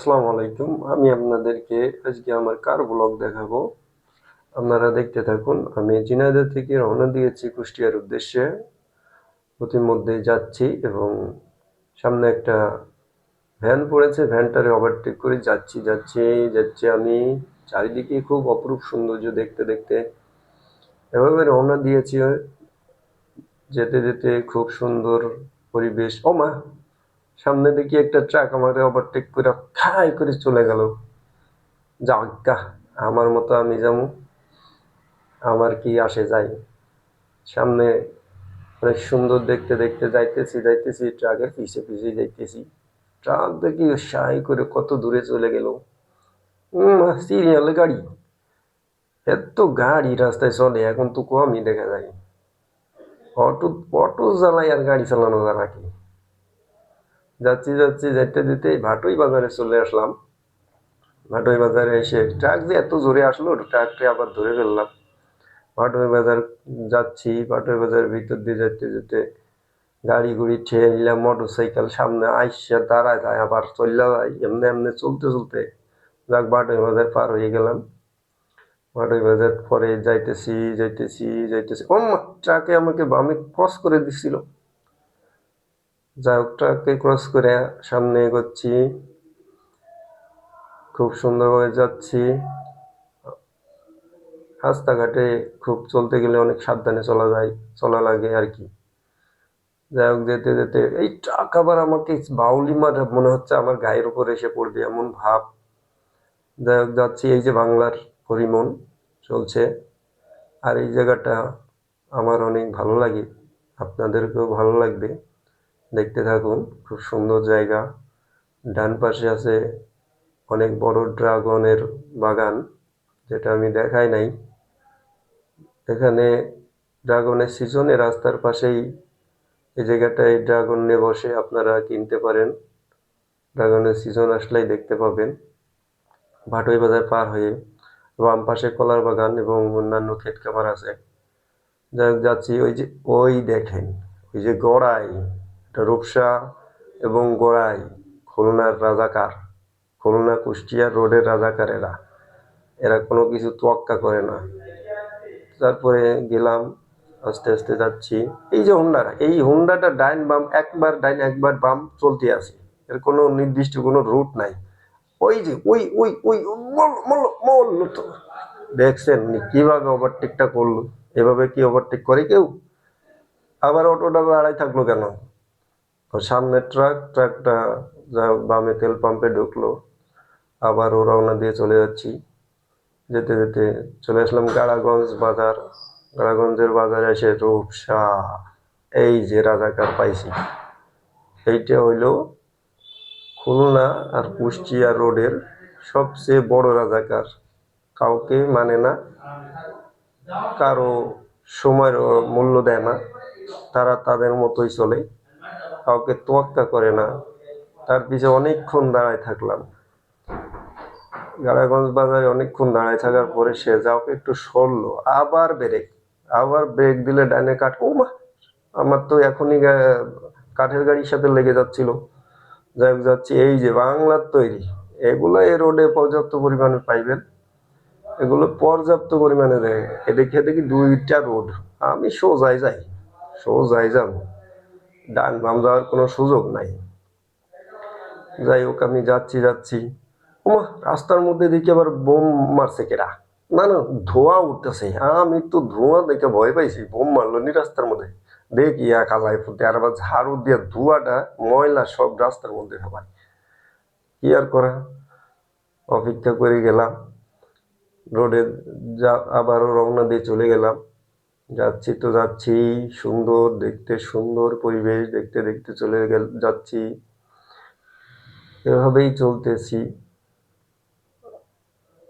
আসসালামু আলাইকুম। আমি আপনাদেরকে আজকে আমার কার ব্লগ দেখাবো। আপনারা দেখতে থাকুন, আমি ঝিনাইদহ থেকে রওনা দিয়েছি কুষ্টিয়ার উদ্দেশ্যে। প্রতিমধ্যে যাচ্ছি এবং সামনে একটা ভ্যান পড়েছে, ভ্যানটারে ওভারটেক করে যাচ্ছি যাচ্ছি যাচ্ছি আমি। চারিদিকে খুব অপরূপ সৌন্দর্য দেখতে দেখতে। এভাবে রওনা দিয়েছি, যেতে যেতে খুব সুন্দর পরিবেশ। ও মা সামনে দেখি একটা ট্রাক আমাকে ওভারটেক করে খাই করে চলে গেল। যাজ্ঞা আমার মতো আমি যেমন আমার কি আসে যাই সামনে অনেক সুন্দর দেখতে দেখতে যাইতেছি যাইতেছি ট্রাকের পিছে পিছে যাইতেছি। ট্রাক দেখি সাই করে কত দূরে চলে গেল। সিরিয়াল গাড়ি। এত গাড়ি রাস্তায় চলে, এখন তো কমই দেখা যায় অটো অটো চালাই আর গাড়ি চালানো যায় নাকি? যাচ্ছি যাচ্ছি যেতে যেতে ভাটই বাজারে চলে আসলাম। ভাটই বাজারে এসে ট্রাক যে এত জোরে আসলো ট্রাকটা আবার ধরে ফেললাম। ভাটই বাজার যাচ্ছি, ভাটই বাজারের ভিতর দিয়ে যেতে যেতে গাড়ি গুড়ি ঠেয়ে নিলাম মোটর সাইকেল সামনে আইসা দাঁড়ায় যায়, আবার চললা যায়। এমনি এমনি চলতে চলতে যাক, ভাটই বাজার পার হয়ে গেলাম। ভাটই বাজার পরে যাইতেছি যাইতেছি যাইতেছি। ও ট্রাকে আমাকে বামে ক্রস করে দিছিল। যাই হোক, ট্রাককে ক্রস করে সামনে এগোচ্ছি। খুব সুন্দরভাবে যাচ্ছি। রাস্তাঘাটে খুব চলতে গেলে অনেক সাবধানে চলা যায়, চলা লাগে আর কি। যাই হোক, যেতে যেতে এই ট্রাক আবার আমাকে বাউলি মার, মনে হচ্ছে আমার গায়ের উপর এসে পড়বে এমন ভাব। যাই হোক, যাচ্ছি এই যে বাংলার পরিমণ চলছে। আর এই জায়গাটা আমার অনেক ভালো লাগে, আপনাদেরকেও ভালো লাগবে। দেখতে থাকুন, খুব সুন্দর জায়গা। ডান পাশে আছে অনেক বড় ড্রাগনের বাগান, যেটা আমি দেখাই নাই। এখানে ড্রাগনের সিজনে রাস্তার পাশেই এই জায়গাটায় ড্রাগন নিয়ে বসে আপনারা কিনতে পারেন। ড্রাগনের সিজন আসলেই দেখতে পাবেন। ভাটই বাজার পার হয়ে বাম পাশে কলার বাগান এবং অন্যান্য ক্ষেত খামার আছে। যাচ্ছি, ওই যে, ওই দেখেন, ওই যে গড়াই। রূপসা এবং গোড়াই। খুলনার রাজাকার। খুলনা কুষ্টিয়া রোডের রাজাকারেরা। এরা এরা কোনো কিছু তোয়াক্কা করে না। তারপরে গেলাম, আস্তে আস্তে যাচ্ছি। এই যে হুন্ডাটা এই হুন্ডাটা ডাইন বাম, একবার ডাইন, একবার বাম চলতে আছে। এর কোনো নির্দিষ্ট কোনো রুট নাই। ওই যে, ওই ওই ওই মল্ল তো দেখছেন কীভাবে ওভারটেকটা করল? এভাবে কি ওভারটেক করে কেউ? আবার অটোটা দাঁড়াই থাকল কেন? সামনে ট্রাক ট্রাকটা যা বামে তেল পাম্পে ঢুকলো। আবার ও রওনা দিয়ে চলে যাচ্ছি। যেতে যেতে চলে আসলাম গাড়াগঞ্জ বাজার। গাড়াগঞ্জের বাজারে এসে রূপসা, এই যে রাজাকার পাইছি। এইটা হইল খুলনা আর কুষ্টিয়া রোডের সবচেয়ে বড় রাজাকার। কাউকে মানে না, কারও সময়ের মূল্য দেয় না। তারা তাদের মতোই চলে। কাউকে তোয়াক্কা করে না, তার পিছে অনেকক্ষণ দাঁড়ায় থাকলাম। গাড়াগঞ্জ বাজারে অনেকক্ষণ দাঁড়ায় থাকার পরে সে যাও একটু সরলো, আবার ব্রেক আবার ব্রেক দিলে ডানে কাঠ, ও মা, আমার তো এখনই কাঠের গাড়ির সাথে লেগে যাচ্ছিল। যাই হোক, যাচ্ছি, এই যে বাংলার তৈরি, এগুলো এই রোডে পর্যাপ্ত পরিমাণে পাইবেন, এগুলো পর্যাপ্ত পরিমাণে দেয়। এদিকে দেখি দুইটা রোড, আমি সোজাই যাই সোজাই যাব। ডান বাম যাওয়ার কোনো সুযোগ নাই। যাই হোক, আমি যাচ্ছি যাচ্ছি। ওমা রাস্তার মধ্যে দেখি আবার বোম মারছে কেরা না না, ধোঁয়া উঠতেছে। আমি তো ধোঁয়া দেখে ভয় পাইছি, বোম মারলো নি রাস্তার মধ্যে। দেখি একা যায় ফুটে, আর আবার ঝাড়ু দিয়ে ধোঁয়াটা, ময়লা সব রাস্তার মধ্যে ফেলায় কি আর করা? অপেক্ষা করে গেলাম। রোডে যা আবারও রওনা দিয়ে চলে গেলাম। যাচ্ছি তো যাচ্ছি, সুন্দর, দেখতে সুন্দর পরিবেশ, দেখতে দেখতে চলে গেল, যাচ্ছি। এভাবেই চলতেছি।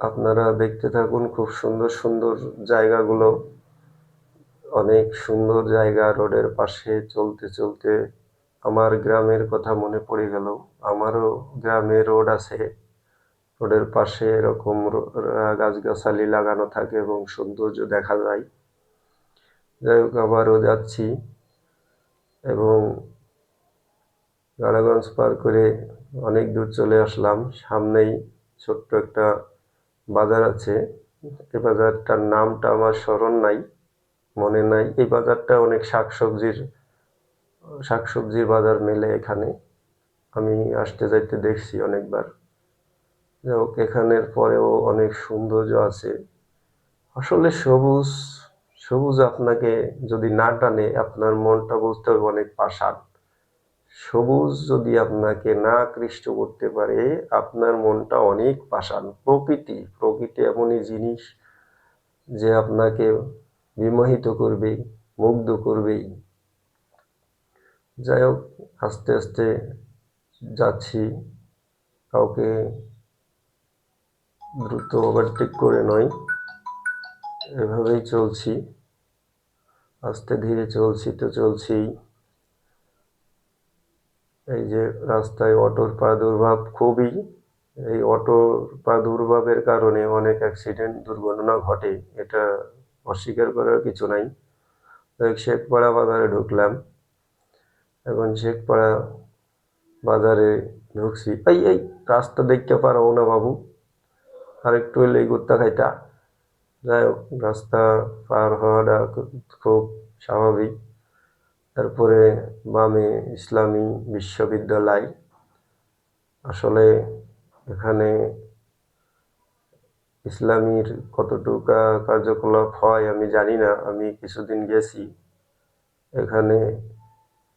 আপনারা দেখতে থাকুন খুব সুন্দর সুন্দর জায়গাগুলো। অনেক সুন্দর জায়গা রোডের পাশে চলতে চলতে। আমার গ্রামের কথা মনে পড়ে গেল। আমারও গ্রামে রোড আছে। রোডের পাশে এরকম গাছগাছালি লাগানো থাকে এবং সৌন্দর্য দেখা যায়। যাই হোক আবারও যাচ্ছি এবং গাড়াগঞ্জ পার করে অনেক দূর চলে আসলাম। সামনেই ছোট্ট একটা বাজার আছে। এই বাজারটার নামটা আমার স্মরণ নাই, মনে নাই। এই বাজারটা অনেক শাকসবজির শাকসবজির বাজার মেলে এখানে। আমি আসতে যাইতে দেখছি অনেকবার। যাই হোক এখানের পরেও অনেক সৌন্দর্য আছে। আসলে সবুজ সবুজ আপনাকে যদি না টানে, আপনার মনটা বুঝতে হবে অনেক পাষাণ। সবুজ যদি আপনাকে না আকৃষ্ট করতে পারে, আপনার মনটা অনেক পাষাণ। প্রকৃতি প্রকৃতি এমনই জিনিস যে আপনাকে বিমোহিত করবে, মুগ্ধ করবেই যাই হোক, আস্তে আস্তে যাচ্ছি। কাউকে দ্রুত ওভারটেক করে নয়। এভাবেই চলছি। আস্তে ধীরে চলছি তো চলছি এই যে রাস্তায় অটোর প্রাদুর্ভাব খুবই, এই অটোর প্রাদুর্ভাবের কারণে অনেক অ্যাক্সিডেন্ট দুর্ঘটনা ঘটে, এটা অস্বীকার করার কিছু নাই। শেখপাড়া বাজারে ঢুকলাম। এখন শেখপাড়া বাজারে ঢুকছি। এই এই, রাস্তা দেখতে পারো না বাবু। আর একটু হলে গুত্তা খাইতা। যাই হোক রাস্তা পার হওয়াটা খুব স্বাভাবিক। তারপরে বামে ইসলামী বিশ্ববিদ্যালয়। আসলে এখানে ইসলামীর কতটুকু কার্যকলাপ হয় আমি জানি না, আমি কিছুদিন গেছি। এখানে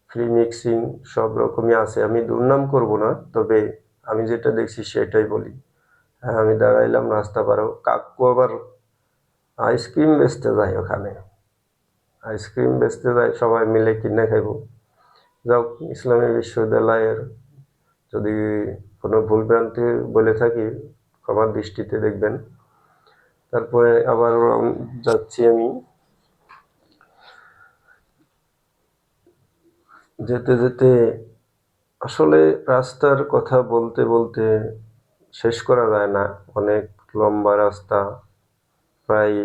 ফ্রি মিক্সিং সব রকমই আছে। আমি দুর্নাম করব না, তবে আমি যেটা দেখছি সেটাই বলি। হ্যাঁ আমি দাঁড়াইলাম রাস্তা পারো, কাকু আবার আইসক্রিম বেচতে যায় ওখানে। আইসক্রিম বেচতে যায়, সবাই মিলে কিনে খাইব। যাও ইসলামী বিশ্ববিদ্যালয়ের যদি কোনো ভুলভ্রান্তি বলে থাকি ক্ষমার দৃষ্টিতে দেখবেন। তারপরে আবার যাচ্ছি আমি। যেতে যেতে আসলে রাস্তার কথা বলতে বলতে শেষ করা যায় না। অনেক লম্বা রাস্তা। প্রায়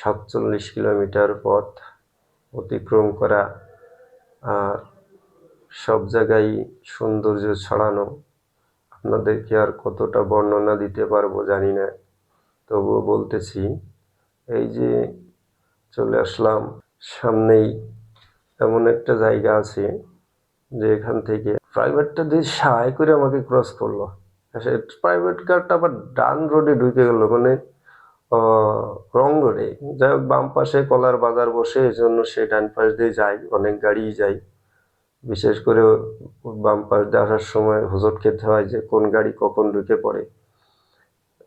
সাতচল্লিশ কিলোমিটার পথ অতিক্রম করা আর সব জায়গায় সৌন্দর্য ছড়ানো। আপনাদেরকে আর কতটা বর্ণনা দিতে পারব জানি না। তবুও বলতেছি, এই যে চলে আসলাম, সামনেই এমন একটা জায়গা আছে যে এখান থেকে প্রাইভেটটা দিয়ে সাহায় করে আমাকে ক্রস করল। প্রাইভেট কারটা আবার ডান রোডে ঢুকে গেল মানে রং রোডে যাই হোক, বাম পাশে কলার বাজার বসে এই জন্য সে ডান পাশ দিয়ে যায়, অনেক গাড়িই যায়। বিশেষ করে বাম পাশ দিয়ে আসার সময় হুজট খেতে হয় যে কোন গাড়ি কখন ঢুকে পড়ে।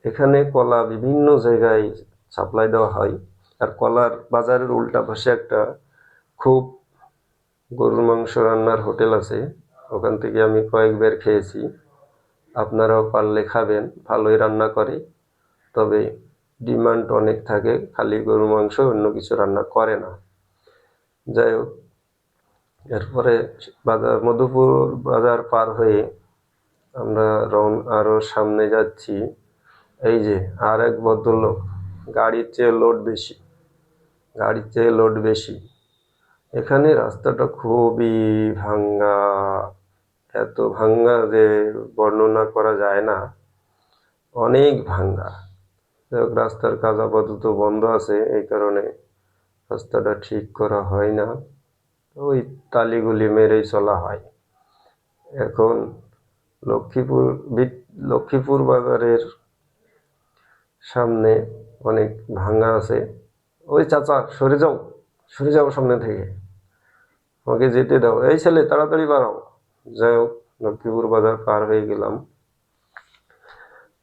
এখানে কলা বিভিন্ন জায়গায় সাপ্লাই দেওয়া হয়। আর কলার বাজারের উল্টা পাশে একটা খুব গরুর মাংস রান্নার হোটেল আছে। ওখান থেকে আমি কয়েকবার খেয়েছি। আপনারাও পারলে খাবেন, ভালোই রান্না করে। তবে ডিমান্ড অনেক থাকে, খালি গরুর মাংস, অন্য কিছু রান্না করে না। যাই হোক, এরপরে বাজার, মধুপুর বাজার পার হয়ে আমরা রন আরও সামনে যাচ্ছি। এই যে, আর এক ভদ্রলোক, গাড়ির চেয়ে লোড বেশি, গাড়ির চেয়ে লোড বেশি। এখানে রাস্তাটা খুবই ভাঙ্গা, এত ভাঙ্গা যে বর্ণনা করা যায় না। অনেক ভাঙ্গা। রাস্তার কাজ আপাতত বন্ধ আছে, এই কারণে রাস্তাটা ঠিক করা হয় না। ওই তালিগুলি মেরেই চলা হয়। এখন লক্ষ্মীপুর লক্ষ্মীপুর বাজারের সামনে অনেক ভাঙা আছে। ওই চাচা, সরে যাও সরে যাও সামনে থেকে। আমাকে যেতে দাও। এই ছেলে, তাড়াতাড়ি বাড়াও। যাই হোক, লক্ষ্মীপুর বাজার পার হয়ে গেলাম।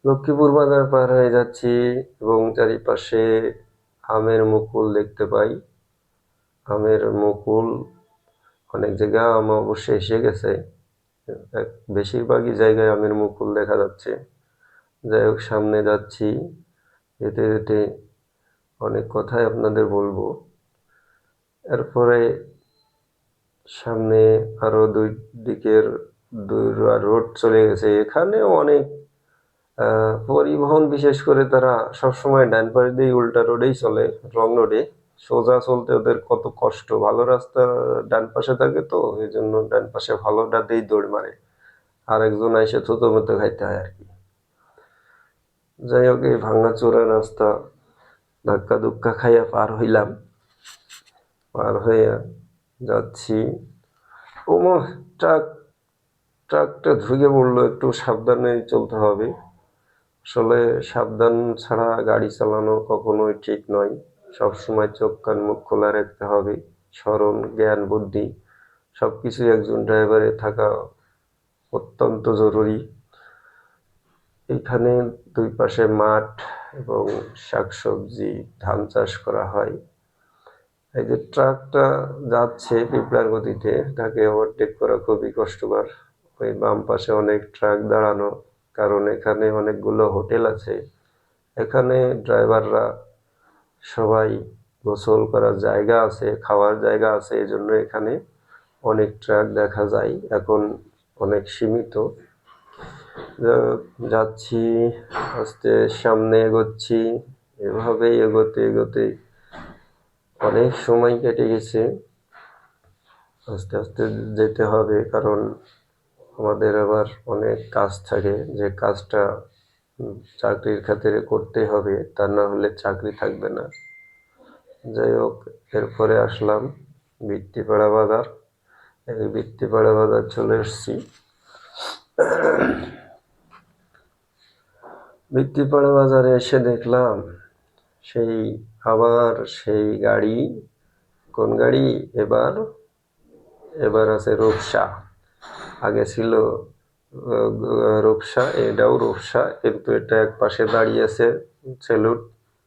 লক্ষ্মীপুর বাজার পার হয়ে যাচ্ছি এবং চারিপাশে আমের মুকুল দেখতে পাই। আমের মুকুল অনেক জায়গায় আম অবশ্য এসে গেছে। বেশিরভাগই জায়গায় আমের মুকুল দেখা যাচ্ছে। যাই হোক, সামনে যাচ্ছি। যেতে যেতে অনেক কথাই আপনাদের বলব। এরপরে সামনে আরও দুই দিকের দুই রোড চলে গেছে। এখানেও অনেক পরিবহন বিশেষ করে তারা সবসময় ডান পাশ দিয়ে উল্টা রোডেই চলে, রং রোডে। সোজা চলতে ওদের কত কষ্ট। ভালো রাস্তা ডান পাশে থাকে তো, এই জন্য ডান পাশে ভালোটাতেই দৌড় মারে। আর একজন এসে থুতো মতো খাইতে হয় আর কি। যাই হোক, এই ভাঙাচোরা রাস্তা, ধাক্কা ধুক্কা খাইয়া পার হইলাম। পার হইয়া যাচ্ছি। ওমা, ট্রাক, ট্রাকটা ঢুকে পড়ল, একটু সাবধানে চলতে হবে। আসলে সাবধান ছাড়া গাড়ি চালানো কখনোই ঠিক নয়। সবসময় চোখ কান মুখ খোলা রাখতে হবে। স্মরণ, জ্ঞান, বুদ্ধি সব কিছুই একজন ড্রাইভারে থাকা অত্যন্ত জরুরি। এখানে দুই পাশে মাঠ এবং শাকসবজি, ধান চাষ করা হয়। এই যে ট্রাকটা যাচ্ছে পিঁপড়ার গতিতে, তাকে ওভারটেক করা খুবই কষ্টকর। ওই বাম পাশে অনেক ট্রাক দাঁড়ানো। কারণ এখানে অনেকগুলো হোটেল আছে। এখানে ড্রাইভাররা সবাই গোসল করার জায়গা আছে, খাওয়ার জায়গা আছে এই জন্য এখানে অনেক ট্রাক দেখা যায়, এখন অনেক সীমিত। যাচ্ছি, আস্তে সামনে এগোচ্ছি এভাবেই এগোতে এগোতে অনেক সময় কেটে গেছে। আস্তে আস্তে যেতে হবে, কারণ আমাদের আবার অনেক কাজ থাকে যে কাজটা চাকরির খাতিরে করতে হবে, তা না হলে চাকরি থাকবে না। যাই হোক, এরপরে আসলাম বৃত্তিপাড়া বাজার। এই বৃত্তিপাড়া বাজার চলে এসেছি। বৃত্তিপাড়া বাজারে এসে দেখলাম সেই আবার সেই গাড়ি। কোন গাড়ি? এবার এবার আছে রূপসা। আগে ছিল রূপসা, এটাও রূপসা, কিন্তু এটা এক পাশে দাঁড়িয়েছে সেলুট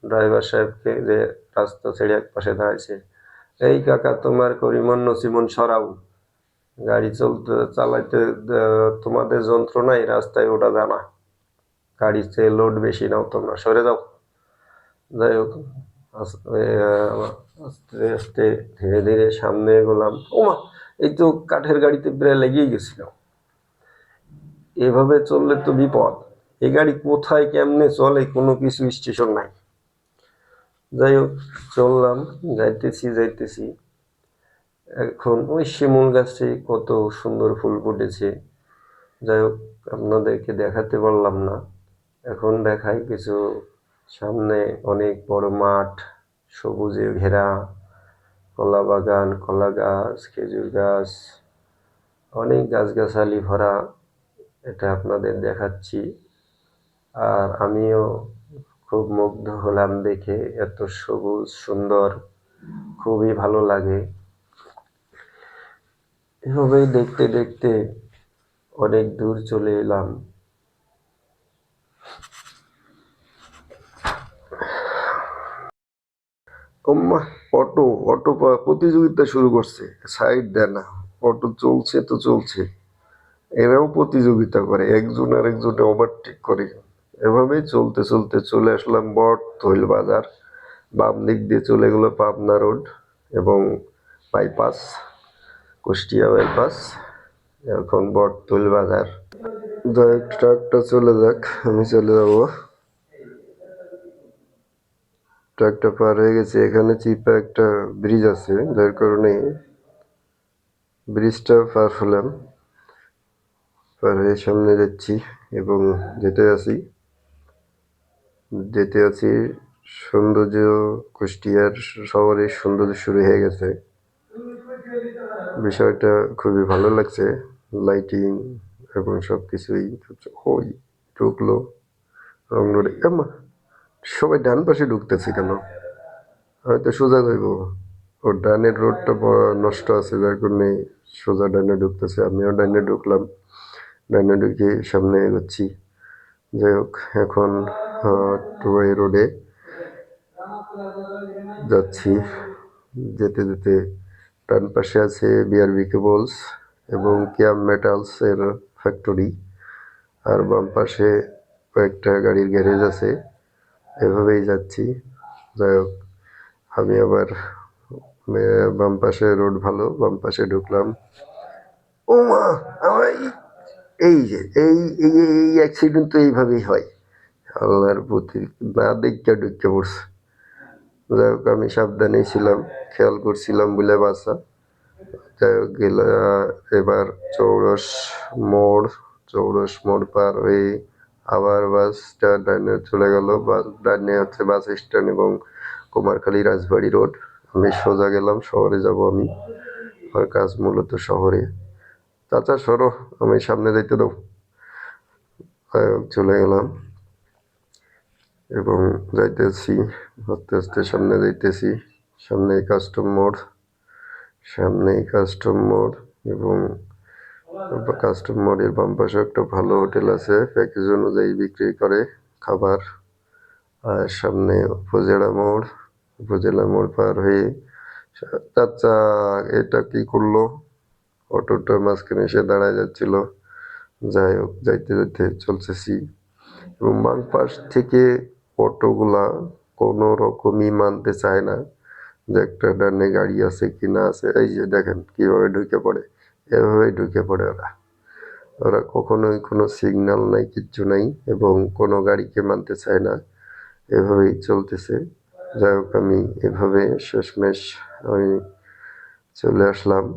ড্রাইভার সাহেবকে যে রাস্তা ছেড়ে এক পাশে দাঁড়িয়েছে এই কাকা, তোমার করিমন, নসিমন সরাও। গাড়ি চলতে, চালাইতে তোমাদের যন্ত্রণাই রাস্তায় ওটা জানা। গাড়িতে লোড বেশি নাও তোমরা, সরে যাও। যাই হোক আস্তে আস্তে, ধীরে ধীরে সামনে এগোলাম। ওমা! এই তো কাঠের গাড়িতে প্রায় লেগেই গেছিল। এভাবে চললে তো বিপদ। এই গাড়ি কোথায়, কেমনে চলে, কোনো কিছু স্টেশন নাই। যাই হোক, চললাম, যাইতেছি যাইতেছি। এখন ওই শিমুল গাছে কত সুন্দর ফুল ফুটেছে। যাই হোক, আপনাদেরকে দেখাতে পারলাম না। এখন দেখাই কিছু সামনে অনেক বড় মাঠ, সবুজে ঘেরা। কলা বাগান, কলা গাছ, খেজুর গাছ, অনেক গাছগাছালি ভরা এটা আপনাদের দেখাচ্ছি। আর আমিও খুব মুগ্ধ হলাম দেখে এত সবুজ, সুন্দর, খুবই ভালো লাগে। এভাবেই দেখতে দেখতে অনেক দূর চলে এলাম। ওম্মা অটো অটো প্রতিযোগিতা শুরু করছে। সাইড দেয় না। অটো চলছে তো চলছে। এরাও প্রতিযোগিতা করে। একজন আর একজনে ওভারটেক করে। এভাবেই চলতে চলতে চলে আসলাম বট তৈল বাজার। বাম দিক দিয়ে চলে গেলো পাবনা রোড এবং বাইপাস কুষ্টিয়া বাইপাস এখন বট তৈল বাজার। যাই ট্রাকটা চলে যাক। আমি চলে যাব। ট্রাকটা পার হয়ে গেছে। এখানে চিপা একটা ব্রিজ আছে, যার কারণে ব্রিজটা পার হলাম। পার হয়ে সামনে যাচ্ছি এবং যেতে আছি। যেতে আছি, সৌন্দর্য কুষ্টিয়ার শহরের সৌন্দর্য শুরু হয়ে গেছে। বিষয়টা খুবই ভালো লাগছে। লাইটিং এবং সব কিছুই ওই ঢুকলো, রং রোডে সবাই ডান পাশে ঢুকতেছে কেন? হয়তো সোজা যাইব। ও ডানের রোডটা নষ্ট আছে, যার কারণে সোজা ডানে ঢুকতেছে। আমিও ডানে ঢুকলাম। ডানে ঢুকে সামনে এগোচ্ছি। যাই হোক, এখন টুয়াই রোডে যাচ্ছি। যেতে যেতে ডান পাশে আছে বিআরবি কেবলস এবং কিয়াম মেটালস এর ফ্যাক্টরি আর বাম পাশে কয়েকটা গাড়ির গ্যারেজ আছে। এভাবেই যাচ্ছি। যাই হোক, আমি আবার বাম পাশে রোড ভালো, বাম পাশে ঢুকলাম। ও মা আমার এই- যে, এই এই এই অ্যাক্সিডেন্ট তো এইভাবেই হয়। আল্লাহর প্রতি না দেখতে ঢুকে পড়ছে। যাই হোক, আমি সাবধানেই ছিলাম, খেয়াল করছিলাম বলে বাসা যাই হোক, গেল, এবার চৌরস মোড় চৌরস মোড় পার হয়ে আবার ডাইনে চলে গেল। বাস ডাইনে হচ্ছে বাস স্ট্যান্ড এবং কুমারখালী রাজবাড়ি রোড। আমি সোজা গেলাম, শহরে যাব আমি। আমার কাজ মূলত শহরে। চাচা, সরো, আমি সামনে যাইতে দাও। চলে গেলাম এবং যাইতেছি, আস্তে আস্তে সামনে যাইতেছি। সামনে কাস্টম মোড় সামনে কাস্টম মোড় এবং কাস্টম মোড়ের বাম পাশে একটা ভালো হোটেল আছে। প্যাকেজ অনুযায়ী বিক্রি করে খাবার। আর সামনে উপজেলা মোড়। উপজেলা মোড় পার হয়ে চাচা এটা কি করল? অটোটা মাঝখানে এসে দাঁড়ায় যাচ্ছিল। যাই হোক, যাইতে যাইতে চলতেছি। এবং বাম পাশ থেকে অটোগুলা কোনো রকমই মানতে চায় না যে একটা ডানে গাড়ি আছে কি না আছে। এই যে দেখেন কীভাবে ঢুকে পড়ে। এভাবেই ঢুকে পড়ে ওরা। ওরা কখনোই কোনো সিগন্যাল নাই, কিচ্ছু নাই এবং কোনো গাড়িকে মানতে চায় না। এভাবেই চলতেছে। যাই হোক, আমি এভাবে শেষমেশ আমি চলে আসলাম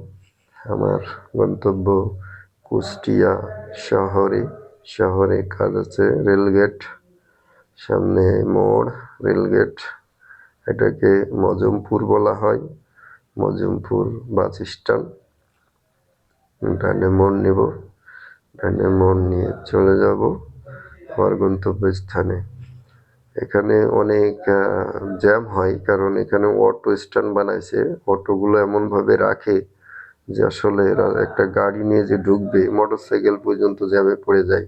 আমার গন্তব্য কুষ্টিয়া শহরে। শহরে কাজ আছে, রেলগেট। সামনে মোড়, রেলগেট। এটাকে মজমপুর বলা হয়। Mojompur bus stand. ডানে মোড় নেব, ডানে মোড় নিয়ে চলে যাব আমার গন্তব্য স্থানে এখানে অনেক জ্যাম হয় কারণ এখানে অটো স্ট্যান্ড বানাইছে। অটোগুলো এমনভাবে রাখে যে আসলে একটা গাড়ি নিয়ে যে ঢুকবে মোটর সাইকেল পর্যন্ত জ্যামে পড়ে যায়।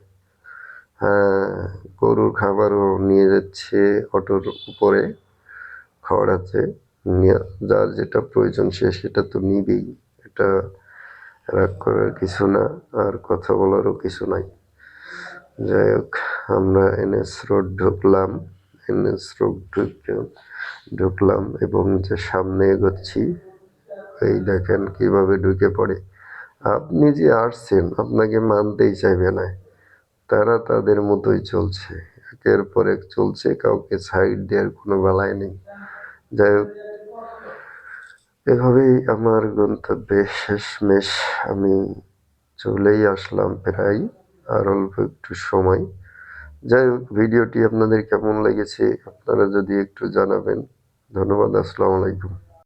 হ্যাঁ গরুর খাবারও নিয়ে যাচ্ছে অটোর উপরে খাওয়াচ্ছে নিয়ে- যার যেটা প্রয়োজন সে সেটা তো নিবেই। এটা রাগ করার কিছু না, আর কথা বলারও কিছু নাই। যাই হোক, আমরা এনএস রোড ঢুকলাম, এনএস রোড ঢুকে ঢুকলাম এবং যে সামনে এগোচ্ছি, এই দেখেন কীভাবে ঢুকে পড়ে। আপনি যে আসছেন, আপনাকে মানতেই চাইবে না। তারা তাদের মতোই চলছে। একের পর এক চলছে, কাউকে সাইড দেওয়ার কোনো বেলায় নেই। যাই হোক এভাবেই আমার গন্তব্যে শেষমেশ আমি চলেই আসলাম প্রায়, আর অল্প একটু সময়। যাই হোক, ভিডিওটি আপনাদের কেমন লেগেছে, আপনারা যদি একটু জানাবেন। ধন্যবাদ, আসসালামু আলাইকুম।